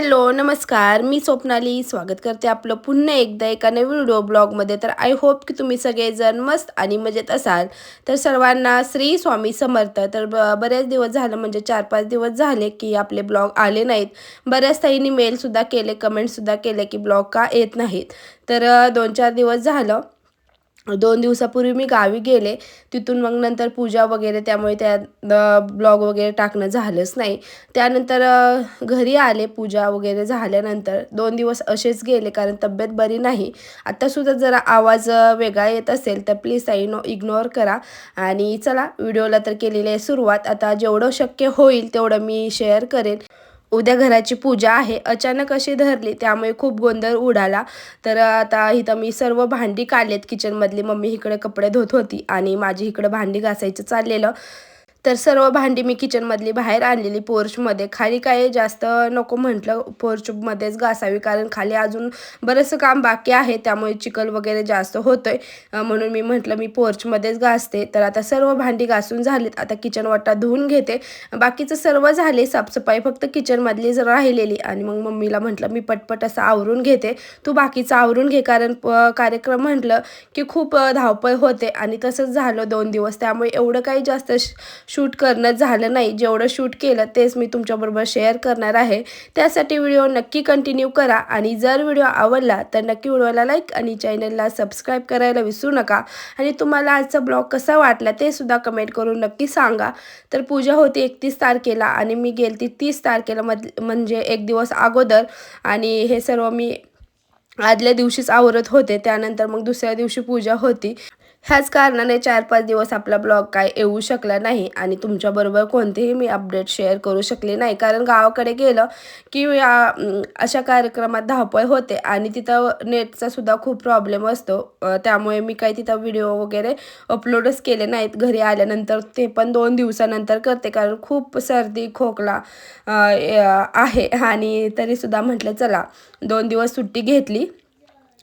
Hello नमस्कार. मी स्वप्नाली. स्वागत करते आपलं पुन्हा एकदा एका नवीन व्हिडिओ ब्लॉगमध्ये. तर आय होप की तुम्ही सगळेजण मस्त आणि मजेत असाल. तर सर्वांना श्री स्वामी समर्थ. तर ब बरेच दिवस झालं म्हणजे चार पाच दिवस झाले की आपले ब्लॉग आले नाहीत. बऱ्याच ताईंनी मेलसुद्धा केले कमेंटसुद्धा केले की ब्लॉग का येत नाहीत. तर दोन चार दिवस झालं. दोन दिवसापूर्वी मी गावी गेले. तिथून मग नंतर पूजा वगैरे त्यामुळे त्या ब्लॉग वगैरे टाकणं झालंच नाही. त्यानंतर घरी आले पूजा वगैरे झाल्यानंतर. दोन दिवस असेच गेले कारण तब्येत बरी नाही. आत्तासुद्धा जरा आवाज वेगळा येत असेल तर प्लीज आई नो इग्नोर करा. आणि चला व्हिडिओला तर केलेली आहे सुरुवात. आता जेवढं शक्य होईल तेवढं मी शेअर करेन. उद्या घराची पूजा आहे. अचानक अशी धरली त्यामुळे खूप गोंधळ उडाला. तर आता इथं मी सर्व भांडी काढलेत किचनमधली मम्मी इकडे कपडे धुत होती आणि माझी इकडे भांडी घासायचं चाललेलं. तर सर्व भांडी मी किचनमधली बाहेर आणलेली पोर्चमध्ये. खाली काय जास्त नको म्हटलं पोर्चमध्येच घासावी कारण खाली अजून बरंचसं काम बाकी आहे त्यामुळे चिखल वगैरे जास्त होतोय. म्हणून मी म्हटलं मी पोर्चमध्येच घासते. तर आता सर्व भांडी घासून झालीत. आता किचन वाटा धुवून घेते. बाकीचं सर्व झाले साफसफाई फक्त किचनमधली जर राहिलेली. आणि मग मम्मीला म्हटलं मी पटपट असं आवरून घेते. तू बाकीचं आवरून घे कारण प- कार्यक्रम म्हटलं की खूप धावपळ होते. आणि तसंच झालं दोन दिवस. त्यामुळे एवढं काही जास्त शूट करणं झालं नाही. जेवढं शूट केलं तेच मी तुमच्याबरोबर शेअर करणार आहे. त्यासाठी व्हिडिओ नक्की कंटिन्यू करा आणि जर व्हिडिओ आवडला तर नक्की व्हिडिओला लाईक आणि चॅनलला सबस्क्राईब करायला विसरू नका. आणि तुम्हाला आजचा ब्लॉग कसा वाटला ते सुद्धा कमेंट करून नक्की सांगा. तर पूजा होती एकतीस तारखेला आणि मी गेलती तीस तारखेला मध म्हणजे एक दिवस अगोदर. आणि हे सर्व मी आदल्या दिवशीच आवरत होते. त्यानंतर मग दुसऱ्या दिवशी पूजा होती. ह्याच कारणाने चार पाच दिवस आपला ब्लॉग काय येऊ शकला नाही आणि तुमच्याबरोबर कोणतेही मी अपडेट शेअर करू शकले नाही. कारण गावाकडे गेलं की या अशा कार्यक्रमात धावपळ होते आणि तिथं नेटचा सुद्धा खूप प्रॉब्लेम असतो. त्यामुळे मी काही तिथं व्हिडिओ वगैरे अपलोडच केले नाहीत. घरी आल्यानंतर ते पण दोन दिवसानंतर करते. कारण खूप सर्दी खोकला आहे. आणि तरीसुद्धा म्हटलं चला दोन दिवस सुट्टी घेतली.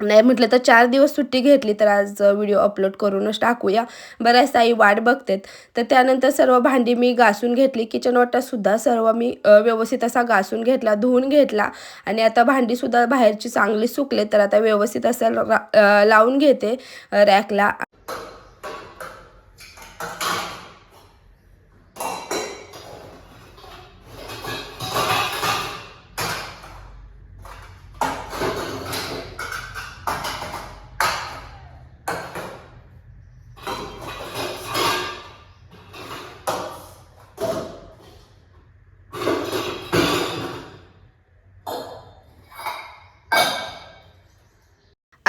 नाही म्हटलं तर चार दिवस सुट्टी घेतली तर आज व्हिडिओ अपलोड करूनच टाकूया. बऱ्याच आई वाट बघतात. तर त्यानंतर सर्व भांडी मी घासून घेतली. किचन सुद्धा सर्व मी व्यवस्थित असा घासून घेतला धुवून घेतला. आणि आता भांडीसुद्धा बाहेरची चांगली सुकले तर आता व्यवस्थित असं लावून घेते रॅकला.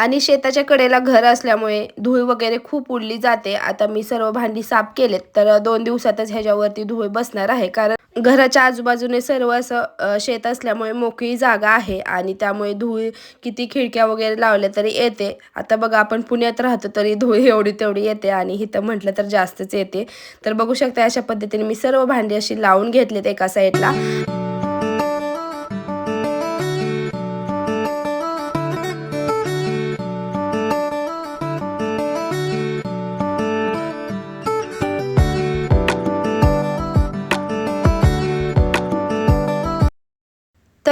आणि शेताच्या कडेला घर असल्यामुळे धूळ वगैरे खूप उडली जाते. आता मी सर्व भांडी साफ केलेत तर दोन दिवसातच ह्याच्यावरती धूळ बसणार आहे. कारण घराच्या आजूबाजूने सर्व असं शेत असल्यामुळे मोकळी जागा आहे आणि त्यामुळे धूळ किती खिडक्या वगैरे लावल्या तरी येते. आता बघा आपण पुण्यात राहतो तरी धूळ एवढी तेवढी येते आणि इथं म्हटलं तर जास्तच येते. तर बघू शकता अशा पद्धतीने मी सर्व भांडी अशी लावून घेतलीत एका साईडला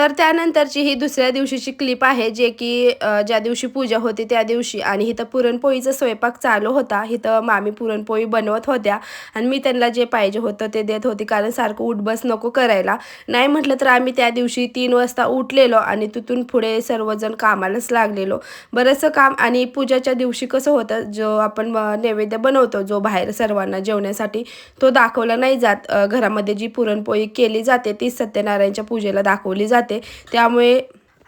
तर त्यानंतरची ही दुसऱ्या दिवशीची क्लिप आहे जे की ज्या दिवशी पूजा होती त्या दिवशी. आणि इथं पुरणपोळीचा स्वयंपाक चालू होता. इथं मामी पुरणपोळी बनवत होत्या. आणि मी त्यांना जे पाहिजे होतं ते देत होती कारण सारखं उठबस नको करायला. नाही म्हटलं तर आम्ही त्या दिवशी तीन वाजता उठलेलो आणि तिथून पुढे सर्वजण कामालाच लागलेलो. बरंचसं काम आणि पूजाच्या दिवशी कसं होतं जो आपण नैवेद्य बनवतो जो बाहेर सर्वांना जेवण्यासाठी तो दाखवला नाही जात. घरामध्ये जी पुरणपोळी केली जाते ती सत्यनारायणच्या पूजेला दाखवली जाते. त्यामुळे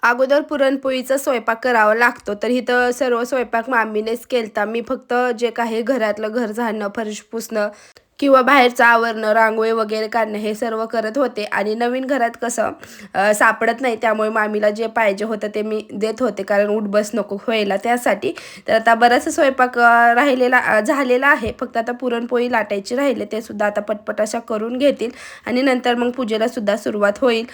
अगोदर पुरणपोळीचा स्वयंपाक करावा लागतो. तर इथं सर्व स्वयंपाक मामीनेच केलता. मी फक्त जे काही घरातलं घर झाडणं फरश पुसणं किंवा बाहेरचं आवरणं रांगोळी वगैरे काढणं हे सर्व करत होते. आणि नवीन घरात कसं सापडत नाही. त्यामुळे मामीला जे पाहिजे होतं ते मी देत होते. कारण उठबस नको व्हायला त्यासाठी. तर आता बराचसा स्वयंपाक राहिलेला झालेला आहे. फक्त आता पुरणपोळी लाटायची राहिले. ते सुद्धा आता पटपट अशा करून घेतील. आणि नंतर मग पूजेला सुद्धा सुरुवात होईल.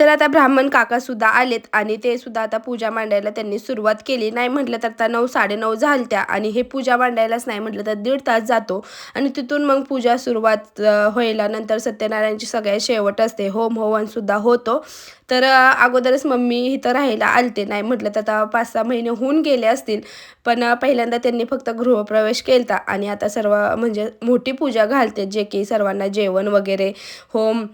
तर आता ब्राह्मण काका सुद्धा आलेत आणि ते सुद्धा आता पूजा मांडायला त्यांनी सुरुवात केली. नाही म्हटलं तर आता नऊ साडेनऊ झालत्या आणि हे पूजा मांडायलाच नाही म्हटलं तर दीड तास जातो. आणि तिथून मग पूजा सुरुवात व्हायला नंतर सत्यनारायणची सगळ्यात शेवट असते. होम हवन सुद्धा होतो. तर अगोदरच मम्मी इथं राहायला आलते. नाही म्हटलं तर आता पाच सहा महिने होऊन गेले असतील. पण पहिल्यांदा त्यांनी फक्त गृहप्रवेश केलता. आणि आता सर्व म्हणजे मोठी पूजा घालते जे की सर्वांना जेवण वगैरे होम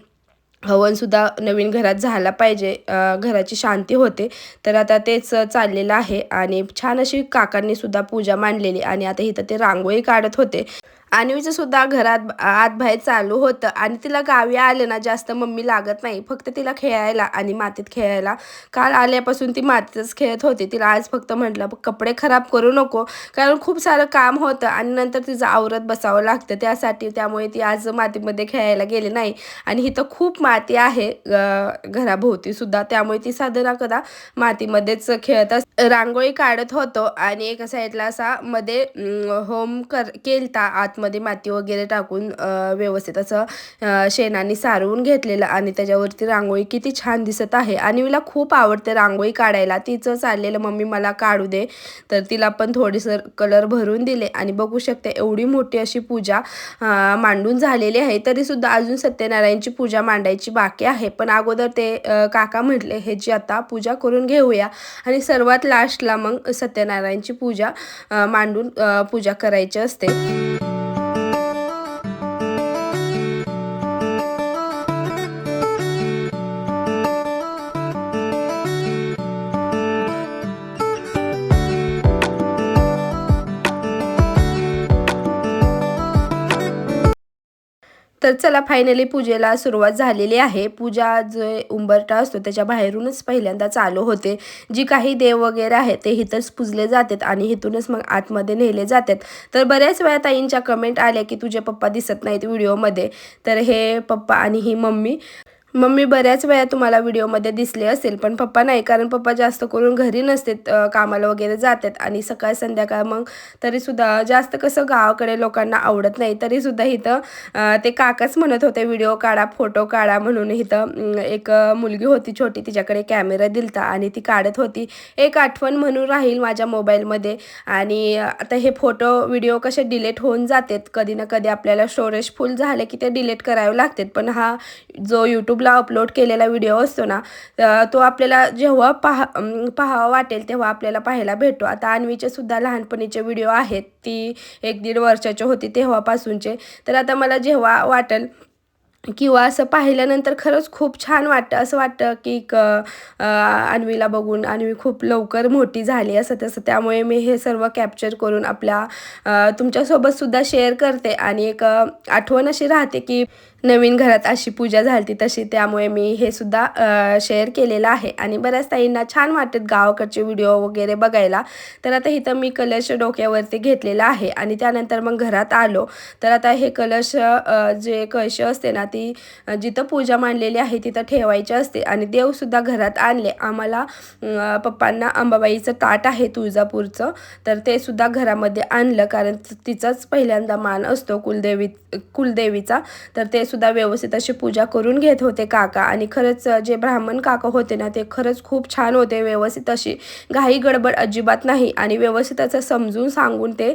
हवनसुद्धा नवीन घरात झाला पाहिजे घराची शांती होते. तर आता तेच चाललेलं आहे आणि छान अशी काकांनी सुद्धा पूजा मांडलेली आणि आता इथं ते रांगोळी काढत होते. आणवीचं सुद्धा घरात आत बाहेर चालू होतं आणि तिला गावी आले ना जास्त मम्मी लागत नाही. फक्त तिला खेळायला आणि मातीत खेळायला. काल आल्यापासून ती मातीतच खेळत होती. तिला आज फक्त म्हटलं कपडे खराब करू नको. कारण खूप सारं काम होतं आणि नंतर तिचं आवरत बसावं लागतं. त्यासाठी त्यामुळे ती आज मातीमध्ये खेळायला गेली नाही. आणि इथं खूप माती आहे घराभोवती सुद्धा. त्यामुळे ती साधना कदा मातीमध्येच खेळत अस रांगोळी काढत होतो आणि एका साईडला असा मध्ये होम कर केलता आतमध्ये माती वगैरे टाकून व्यवस्थित असं शेणाने सारवून घेतलेलं आणि त्याच्यावरती रांगोळी किती छान दिसत आहे. आणि मला खूप आवडते रांगोळी काढायला. तिचं चाललेलं मम्मी मला काढू दे. तर तिला पण थोडेसं कलर भरून दिले. आणि बघू शकते एवढी मोठी अशी पूजा मांडून झालेली आहे. तरीसुद्धा अजून सत्यनारायणची पूजा मांडायची बाकी आहे. पण अगोदर ते काका म्हटले हे जी आता पूजा करून घेऊया. आणि सर्वात लास्टला मग सत्यनारायणची पूजा मांडून पूजा करायची असते. तर चला फायनली पूजेला सुरुवात झालेली आहे. पूजा जे उंबरटा असतो त्याच्या बाहेरूनच पहिल्यांदा चालू होते. जी काही देव वगैरे आहेत ते इथंच पूजले जातात आणि इथूनच मग आतमध्ये नेले जातात. तर बऱ्याच वेळा ताईंच्या कमेंट आल्या की तुझे पप्पा दिसत नाहीत व्हिडिओमध्ये तर हे पप्पा आणि ही मम्मी मम्मी बऱ्याच वेळा तुम्हाला व्हिडिओमध्ये दिसले असेल पण पप्पा नाही कारण पप्पा जास्त करून घरी नसते कामाला वगैरे जातात आणि सकाळ संध्याकाळ मग तरीसुद्धा जास्त कसं गावाकडे लोकांना आवडत नाही तरीसुद्धा इथं ते काकाच म्हणत होते व्हिडिओ काढा फोटो काढा म्हणून इथं एक मुलगी होती छोटी तिच्याकडे कॅमेरा दिलता आणि ती काढत होती. एक आठवण म्हणून राहील माझ्या मोबाईलमध्ये आणि आता हे फोटो व्हिडिओ कसे डिलीट होऊन जातात कधी ना कधी आपल्याला स्टोरेज फुल झाले की ते डिलीट करावे लागतात पण हा जो यूट्यूबला अपलोड केलेला व्हिडिओ असतो ना तो आपल्याला जेव्हा पाहा पाहावा वाटेल तेव्हा आपल्याला पाहायला भेटतो. आता अन्वीचे सुद्धा लहानपणीचे व्हिडिओ आहेत ती एक दीड वर्षाची होती तेव्हापासूनचे. तर आता मला जेव्हा वाटेल किंवा असं पाहिल्यानंतर खरंच खूप छान वाटतं असं वाटतं की क अन्वीला बघून अन्वी खूप लवकर मोठी झाली असं तसं. त्यामुळे मी हे सर्व कॅप्चर करून आपल्या तुमच्यासोबतसुद्धा शेअर करते. आणि एक आठवण अशी राहते की नवीन घरात अशी पूजा झाली तशी त्यामुळे मी हे सुद्धा शेअर केलेलं आहे. आणि बऱ्याच ताईंना छान वाटत गावाकडचे व्हिडिओ वगैरे बघायला. तर आता इथं मी कलश डोक्यावरती घेतलेला आहे. आणि त्यानंतर मग घरात आलो. तर आता हे कलश जे कळश असते ना ती जिथं पूजा मांडलेली आहे तिथं ठेवायची असते. आणि देवसुद्धा घरात आणले. आम्हाला पप्पांना अंबाबाईचं ताट आहे तुळजापूरचं. तर ते सुद्धा घरामध्ये आणलं. कारण तिचाच पहिल्यांदा मान असतो कुलदेवी कुलदेवीचा. तर ते सुद्धा सुद्धा व्यवस्थित अशी पूजा करून घेत होते काका आणि खरंच जे ब्राह्मण काका होते ना ते खरंच खूप छान होते व्यवस्थित अशी घाई गडबड अजिबात नाही आणि व्यवस्थित असं समजून सांगून ते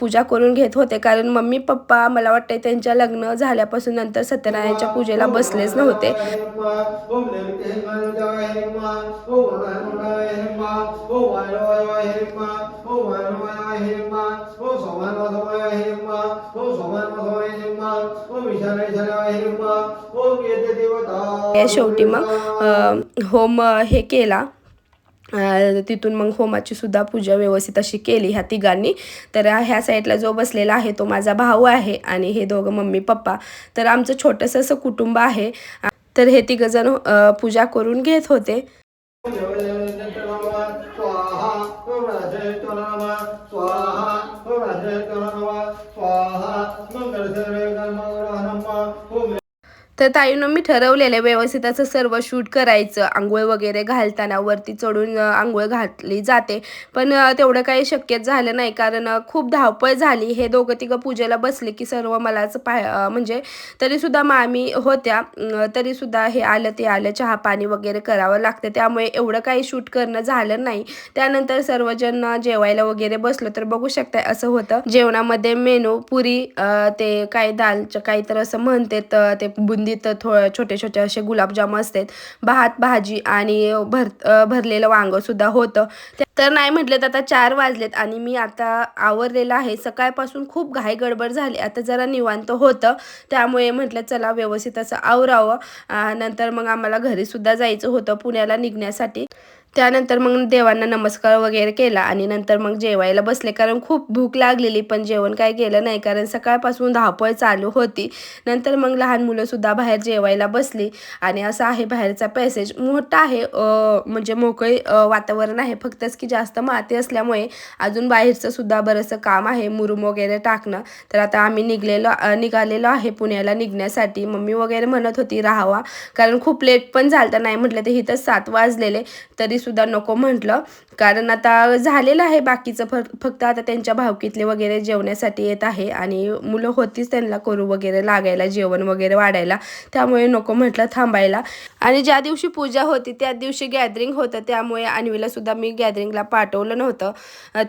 पूजा करून घेत होते कारण मम्मी पप्पा मला वाटते त्यांच्या लग्न झाल्यापासून नंतर सत्यनारायणच्या पूजेला बसलेच नव्हते देवता. या शेवटी मग होम हे केला. तिथून मग होमाची सुद्धा पूजा व्यवस्थित अशी केली ह्या तिघांनी. तर ह्या साईडला जो बसलेला आहे तो माझा भाऊ आहे आणि हे दोघं मम्मी पप्पा. तर आमचं छोटंसं असं कुटुंब आहे. तर हे तिघंजण पूजा करून घेत होते. तर ताईनं मी ठरवलेलं आहे व्यवस्थित असं सर्व शूट करायचं. आंघोळ वगैरे घालताना वरती चढून आंघोळ घातली जाते. पण तेवढं काही शक्य झालं नाही. कारण खूप धावपळ झाली. हे दोघं तिघं पूजेला बसले की सर्व मलाच पाय म्हणजे तरीसुद्धा मामी होत्या. तरीसुद्धा हे आलं ते आलं. चहा पाणी वगैरे करावं लागतं. त्यामुळे एवढं काही शूट करणं झालं नाही. त्यानंतर सर्वजण जेवायला वगैरे बसलो तर बघू शकता असं होतं. जेवणामध्ये मेनू पुरी ते काय दालचं काही तर असं म्हणते तर तिथं बुंदीत थोडं छोटे छोटे असे गुलाबजाम असतात. भात भाजी आणि भर भरलेलं वांगं सुद्धा होतं. ते- तर नाही म्हटलं तर आता चार वाजलेत आणि मी आता आवरलेलं आहे. सकाळपासून खूप घाई गडबड झाली. आता जरा निवांत होतं. त्यामुळे म्हटलं चला व्यवस्थित असं आवरावं. नंतर मग आम्हाला घरीसुद्धा जायचं होतं. पुण्याला निघण्यासाठी. त्यानंतर मग देवांना नमस्कार वगैरे केला आणि नंतर मग जेवायला बसले. कारण खूप भूक लागलेली पण जेवण काय केलं नाही. कारण सकाळपासून धावपळ चालू होती. नंतर मग लहान मुलंसुद्धा बाहेर जेवायला बसली. आणि असं आहे बाहेरचा पॅसेज मोठा आहे. म्हणजे मोकळे वातावरण आहे. फक्तच की जास्त माती असल्यामुळे अजून बाहेरचं सुद्धा बरंचसं काम आहे. मुरुम वगैरे टाकणं. तर आता आम्ही निघलेलो निघालेलो आहे पुण्याला निघण्यासाठी. मम्मी वगैरे म्हणत होती राहावा. कारण खूप लेट पण झालं तर नाही म्हटलं तर इथं सात वाजलेले. तरी सुद्धा नको म्हटलं. कारण आता झालेलं आहे बाकीचं फ फक्त आता त्यांच्या भावकीतले वगैरे जेवण्यासाठी येत आहे आणि मुलं होतीच त्यांना करू वगैरे लागायला जेवण वगैरे वाढायला. त्यामुळे नको म्हटलं थांबायला. आणि ज्या दिवशी पूजा होती त्या दिवशी गॅदरिंग होतं. त्यामुळे अन्वीला सुद्धा मी गॅदरिंगला पाठवलं नव्हतं.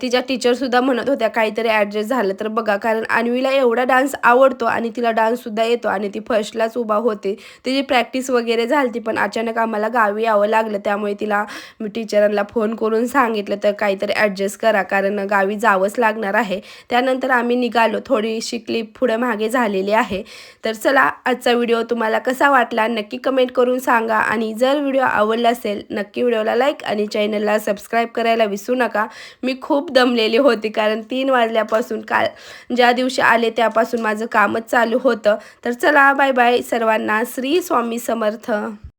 तिच्या टीचरसुद्धा म्हणत होत्या काहीतरी ॲडजस्ट झालं तर बघा. कारण अन्वीला एवढा डान्स आवडतो आणि तिला डान्ससुद्धा येतो आणि ती फर्स्टलाच उभा होते. तिची प्रॅक्टिस वगैरे झाली पण अचानक आम्हाला गावी यावं लागलं. त्यामुळे तिला मी टीचरांना फोन करून सांगितलं तर काहीतरी ॲडजस्ट करा कारण गावी जावंच लागणार आहे. त्यानंतर आम्ही निघालो थोडीशी क्लिप पुढे मागे झालेली आहे. तर चला आजचा व्हिडिओ तुम्हाला कसा वाटला नक्की कमेंट करून सांगा. आणि जर व्हिडिओ आवडला असेल नक्की व्हिडिओला लाईक आणि चॅनलला सबस्क्राईब करायला विसरू नका. मी खूप दमलेली होती कारण तीन वाजल्यापासून काल ज्या दिवशी आले त्यापासून माझं कामच चालू होतं. तर चला बाय बाय सर्वांना. श्री स्वामी समर्थ.